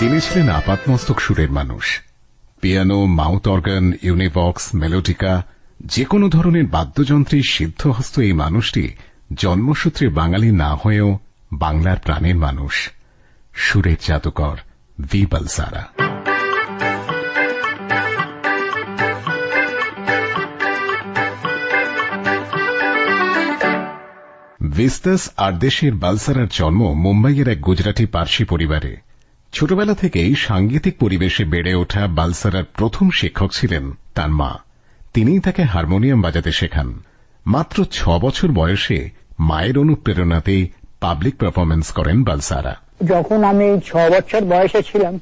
তিনি ছিলেন আপাতমস্তক সুরের মানুষ। পিয়ানো, মাউথ অর্গান ইউনিবক্স মেলোডিকা যে কোনো ধরনের বাদ্যযন্ত্রের সিদ্ধহস্ত এই মানুষটি জন্মসূত্রে বাঙালি না হয়েও বাংলার প্রাণের মানুষ। সুরের জাদুকর ভি বালসারা। ভিস্তাস আরদেশের বালসারার জন্ম মুম্বাইয়ের এক গুজরাটি পার্সি পরিবারে। ছোটবেলা থেকেই সাংগীতিক পরিবেশে বেড়ে ওঠা বালসারার প্রথম শিক্ষক ছিলেন তার মা। তিনিই তাকে হারমোনিয়াম বাজাতে শেখান। মাত্র ছ বছর বয়সে মায়ের অনুপ্রেরণাতেই পাবলিক পারফরমেন্স করেন বালসারা। যখন আমি ছ বছর বয়সে ছিলাম,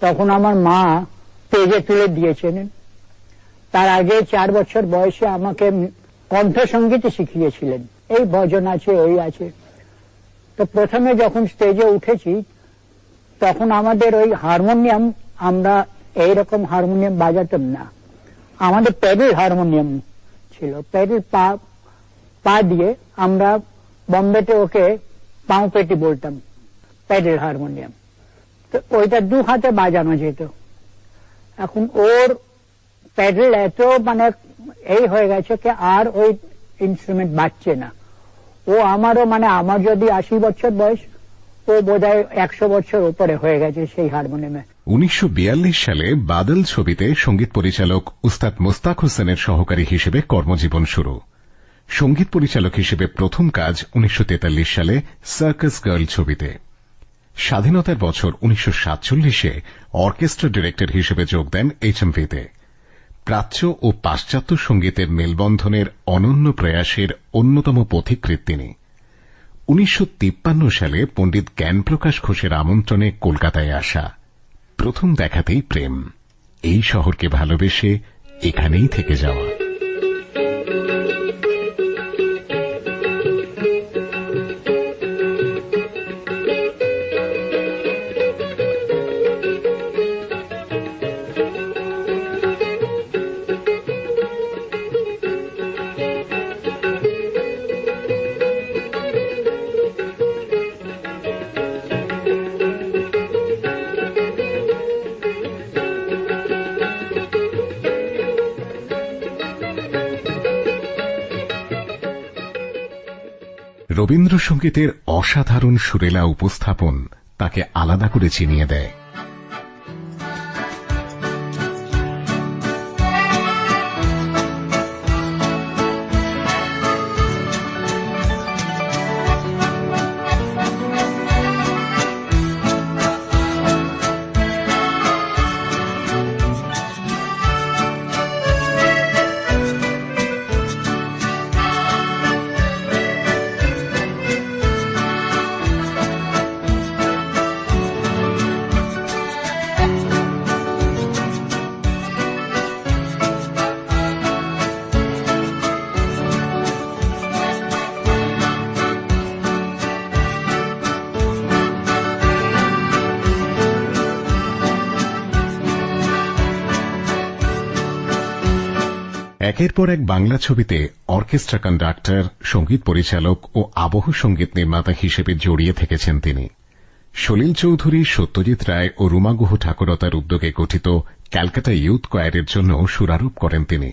তখন আমার মা পেজে তুলে দিয়েছেন তার আগে চার বছর বয়সে আমাকে কণ্ঠসঙ্গীত শিখিয়েছিলেন। এই ভজন আছে ওই আছে। তো প্রথমে যখন স্টেজে উঠেছি তখন আমাদের ওই হারমোনিয়াম, আমরা এইরকম হারমোনিয়াম বাজাতাম না। আমাদের প্যাডেল হারমোনিয়াম ছিল। প্যাডেল পা দিয়ে আমরা বম্বেতে ওকে পাও পেটি বলতাম প্যাডেল হারমোনিয়াম। তো ওইটা দু হাতে বাজানো যেত। এখন ওর প্যাডেল এত মানে এই হয়ে গেছে কি আর ওই ইনস্ট্রুমেন্ট বাজছে না। ও আমারও মানে আমার যদি আশি বছর বয়স ও বোধহয় একশো বছর উপরে হয়ে গেছে সেই হারমোনিয়ামে। উনিশশো সালে বাদল ছবিতে সংগীত পরিচালক উস্তাদ মোস্তাক হোসেনের সহকারী হিসেবে কর্মজীবন শুরু। সংগীত পরিচালক হিসেবে প্রথম কাজ উনিশশো তেতাল্লিশ সালে সার্কাস গার্ল ছবিতে। স্বাধীনতার বছর উনিশশো সাতচল্লিশে অর্কেস্ট্রা ডিরেক্টর হিসেবে যোগ দেন এইচএমভিতে প্রাচ্য ও পাশ্চাত্য সঙ্গীতের মেলবন্ধনের অনন্য প্রয়াসের অন্যতম পথিকৃত তিনি। উনিশশো তিপ্পান্ন সালে পণ্ডিত জ্ঞানপ্রকাশ ঘোষের আমন্ত্রণে কলকাতায় আসা। প্রথম দেখাতেই প্রেম। এই শহরকে ভালোবেসে এখানেই থেকে যাওয়া। রবীন্দ্রসঙ্গীতের অসাধারণ সুরেলা উপস্থাপন তাকে আলাদা করে চিনিয়ে দেয়। একের পর এক বাংলা ছবিতে অর্কেস্ট্রা কন্ডাক্টর, সংগীত পরিচালক ও আবহ সংগীত নির্মাতা হিসেবে জড়িয়ে থেকেছেন তিনি। সলিল চৌধুরী, সত্যজিৎ রায় ও রুমাগুহ ঠাকুরতার উদ্যোগে গঠিত ক্যালকাটা ইউথ কয়ারের জন্য সুরারোপ করেন তিনি।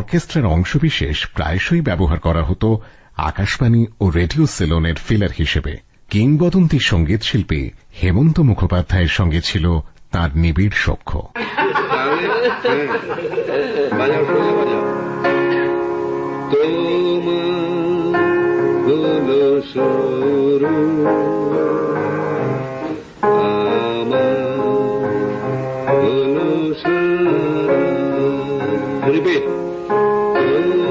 অর্কেস্ট্রার অংশবিশেষ প্রায়শই ব্যবহার করা হতো আকাশবাণী ও রেডিও সেলনের ফিলার হিসেবে কিংবদন্তি সংগীত শিল্পী হেমন্ত মুখোপাধ্যায়ের সঙ্গে ছিল তার নিবিড় সখ্য Repeat. Ooh.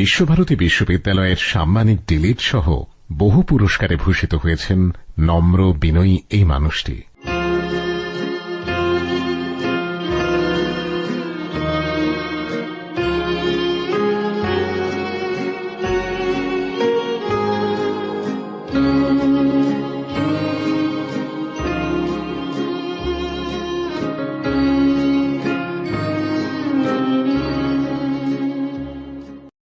বিশ্বভারতী বিশ্ববিদ্যালয়ের সাম্মানিক ডিলিট সহ বহু পুরস্কারে ভূষিত হয়েছেন নম্র বিনয়ী এই মানুষটি।